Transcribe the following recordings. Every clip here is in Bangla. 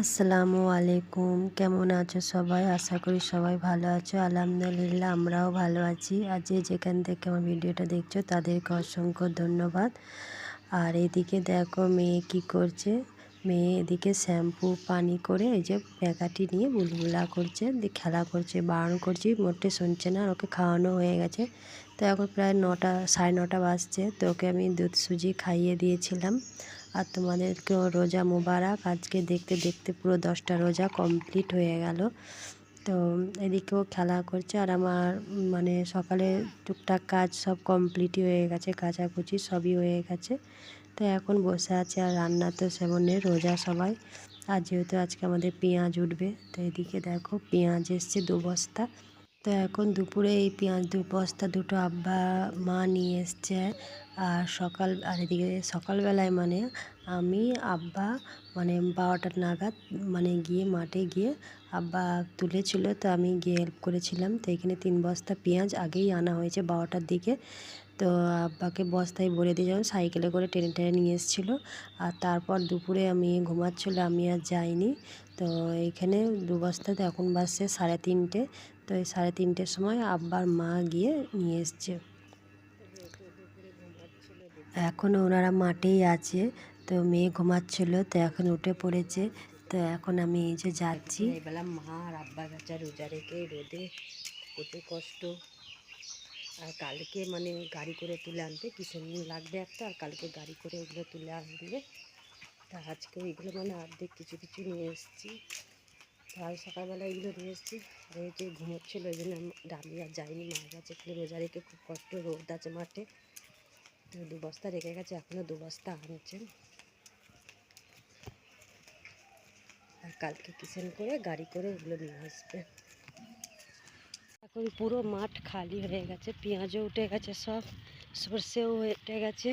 আসসালামু আলাইকুম। কেমন আছো সবাই? আশা করি সবাই ভালো আছো। আলহামদুলিল্লাহ, আমরাও ভালো আছি। আর যে যেখান থেকে আমার ভিডিওটা দেখছ, তাদেরকে অসংখ্য ধন্যবাদ। আর এদিকে দেখো মেয়ে কি করছে। মেয়ে এদিকে শ্যাম্পু, পানি করে এই যে প্যাকাটি নিয়ে বুলবুলা করছে খেলা করছে, বারণ করছি, মোটে শুনছে না, আর ওকে খাওয়ানো হয়ে গেছে। তো এখন প্রায় নটা, সাড়ে নটা বাজছে। তো ওকে আমি দুধ সুজি খাইয়ে দিয়েছিলাম। আর তোমাদেরকেও রোজা মোবারক। আজকে দেখতে দেখতে পুরো দশটা রোজা কমপ্লিট হয়ে গেল। তো এদিকেও খেলা করছে। আর আমার মানে সকালে টুকটাক কাজ সব কমপ্লিটই হয়ে গেছে। কাচাকুচি সবই হয়ে গেছে। তো এখন বসে আছে আর রান্না তো সেমনে রোজা সবাই। আর যেহেতু আজকে আমাদের পেঁয়াজ উঠবে, তো এদিকে দেখো পেঁয়াজ এসছে দু বস্তা। তো এখন দুপুরে এই পেঁয়াজ, দু বস্তা, দুটো আব্বা, মা নিয়ে এসছে। আর সকাল, আর এদিকে সকালবেলায় মানে আমি, আব্বা মানে বারোটার নাগাদ মানে গিয়ে মাঠে গিয়ে আব্বা তুলেছিল, তো আমি গিয়ে হেল্প করেছিলাম। তো এখানে তিন বস্তা পেঁয়াজ আগেই আনা হয়েছে বারোটার দিকে। তো আব্বাকে বস্তায় ভরে দিয়ে যেমন সাইকেলে করে টেনে টেনে নিয়ে এসেছিল। আর তারপর দুপুরে আমি ঘুমাচ্ছিল, আমি আর যাইনি। তো এইখানে দু বস্তাতে এখন বাসছে সাড়ে তিনটে। তো এই সাড়ে তিনটের সময় আব্বার মা গিয়ে নিয়ে এসছে। এখনও ওনারা মাঠেই আছে, তো মেয়ে ঘুমাচ্ছিল, তো এখন উঠে পড়েছে, তো এখন আমি এই যে যাচ্ছি। এবেলা মা আর আব্বা গাছা রোজা রেখে রোদে কত কষ্ট। আর কালকে মানে গাড়ি করে তুলে আনতে কিসের লাগবে একটা, আর কালকে গাড়ি করে ওগুলো তুলে আনবে। তা আজকে ওইগুলো মানে অর্ধেক কিছু কিছু নিয়ে এসেছি। আর সকালবেলা এগুলো নিয়ে এসেছি। যে ঘুমোচ্ছিলো ওই জন্য ডালি আর যাইনি মার কাছে। রোজা রেখে খুব কষ্ট রোদ আছে মাঠে। তো দু বস্তা রেখে গেছে এখনও দু বস্তা আনছেন। আর কালকে কিচেন করে গাড়ি করে এগুলো নিয়ে আসবে। এখন পুরো মাঠ খালি হয়ে গেছে পেঁয়াজও উঠে গেছে সব সর্ষেও উঠে গেছে।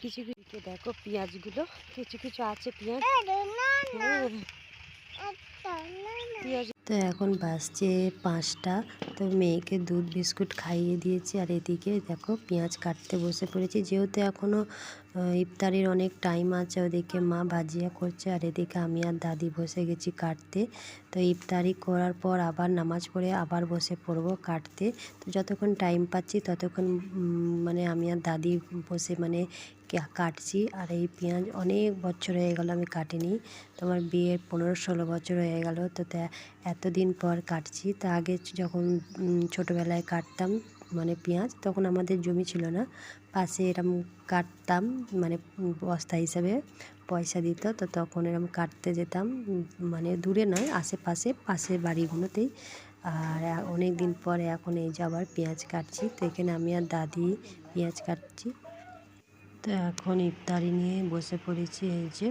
কিছু কিছু দেখো পেঁয়াজগুলো কিছু কিছু আছে পেঁয়াজ। হ্যাঁ। তো এখন বাসছে পাঁচটা, তো মেয়েকে দুধ, বিস্কুট খাইয়ে দিয়েছি। আর এদিকে দেখো পেঁয়াজ কাটতে বসে পড়েছি। যেহেতু এখনও ইফতারির অনেক টাইম আছে, ওদিকে মা ভাজিয়া করছে। আর এদিকে আমি আর দাদি বসে গেছি কাটতে। তো ইফতারি করার পর আবার নামাজ পড়ে আবার বসে পড়ব কাটতে। তো যতক্ষণ টাইম পাচ্ছি, ততক্ষণ মানে আমি আর দাদি বসে মানে কাটছি আর এই পেঁয়াজ অনেক বছর হয়ে গেল আমি কাটিনি। তোমার বিয়ের পনেরো ষোলো বছর হয়ে গেল, তো এতদিন পর কাটছি। তা আগে যখন ছোটোবেলায় কাটতাম মানে পেঁয়াজ, তখন আমাদের জমি ছিল না। পাশে এরম কাটতাম মানে বস্তা হিসাবে পয়সা দিত, তো তখন এরম কাটতে যেতাম মানে দূরে নয়, আশেপাশে, পাশের বাড়িগুলোতেই। আর অনেক দিন পরে এখন এই যে আবার পেঁয়াজ কাটছি, তো এখানে আমি আর দাদি পেঁয়াজ কাটছি। তো এখন ইফতারি নিয়ে বসে পড়েছি এই যে।